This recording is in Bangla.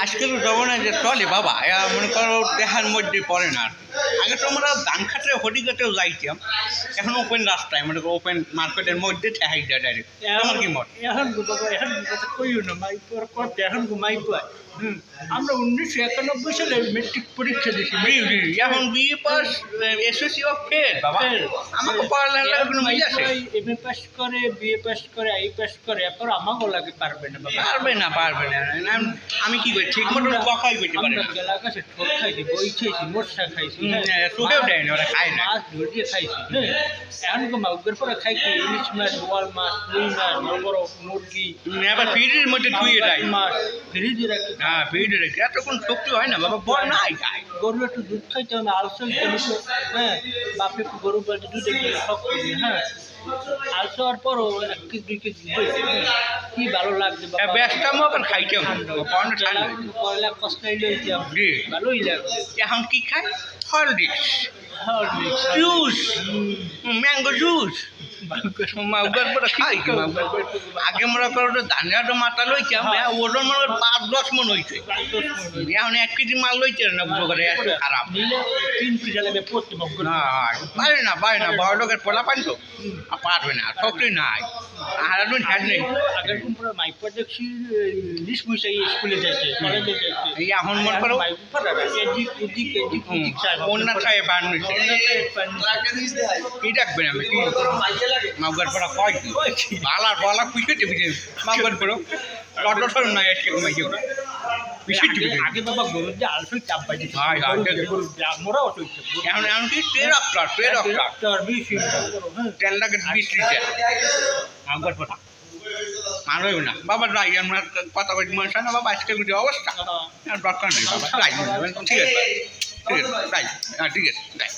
আজকাল না যে চলে বাবা মনে করো দেখার মধ্যে পড়ে না আর। আগে তো আমরা ধান খাটে হরিঘাটেও যাইতাম। এখন ওপেন রাস্তায় মানে ওপেন মার্কেটের মধ্যে ঠেহাই যায় ডাইরেক্ট আমার কি মত? এখন এখন কথা কইও না করতে এখন আমরা উনিশশো একানব্বই সালে মেট্রিক পরীক্ষা দিছি এখন বিএ পাস এসএসসি অফ ফেল বাবা। আমাকে কোনো মিল আছে? এম এ পাস করে বিএ পাস করে আই পাস করে এরপর আমাকেও লাগে পারবে না বাবা। পারবে না পারবে না। আমি- কি করি? ঠিক মতো কথাই কইতে পারি না। গেলা কাছে ঠোক খাইছি বই খাইছি মোরসা খাইছি। চোখেও দেয় না, ওরা খায় না। মাছ ধরিয়ে খাইছি হ্যাঁ এখন মাউকের পরে খাইছি ইলিশ মাছ বোয়াল মাছ রুই মাছ বড় বড় মুরগি এবার ফ্রিজের মধ্যে ধুয়ে দেয় মাছ ফ্রিজে রাখি। হ্যাঁ ফ্রিজে রেখে। এতক্ষণ শক্তি হয় না বাবা বল নাই খায়। গরু একটু দুধ খাইতে হবে আলসো একটু হ্যাঁ। বাপে একটু গরু বাড়িতে দুধ একটু শখ হ্যাঁ। আলসো হওয়ার পরও এক কেজি দুই কেজি দুধ কি ভালো লাগছে। ব্যস্তামো আবার খাইতে লইছি জি। ভালোই লাগছে। এখন কি খায় Horlicks. Horlicks juice. Mango juice. আগে মনে করো ধানের মাথা লইছে। ওজন মনে করো পাঁচ দশ মন হয়েছে এখন এক কেজি মাল লইছে না বুঝো করে এত খারাপ পারে না পারে না বড় লোকের পোলা পান তো পারবে না শক্তি নাই আর হ্যাঁ যাচ্ছে কলেজে এখন মনে করো কি ডাকবেন আমি মাউগার পড়া কয় কি? বালার বালা পুষে টিপি মাউগার পড়ো। লট সর নাই আজকে মাইকে পুষে টিপি আগে বাবা গরুর যে আলসই চাপ বাজি হায় হায়, মোরা অটো এখন এখন কি ট্রেন অফটার ট্রেন অফটার চর্বি তেল লাগে বিশ লিটার? মাউগার পড়া। না। বাবা যাই আমরা কথা কই মানুষ না বাবা আজকে যে অবস্থা? দরকার নেই বাবা যাই। ঠিক আছে। ঠিক আছে যাই। হ্যাঁ ঠিক আছে যাই।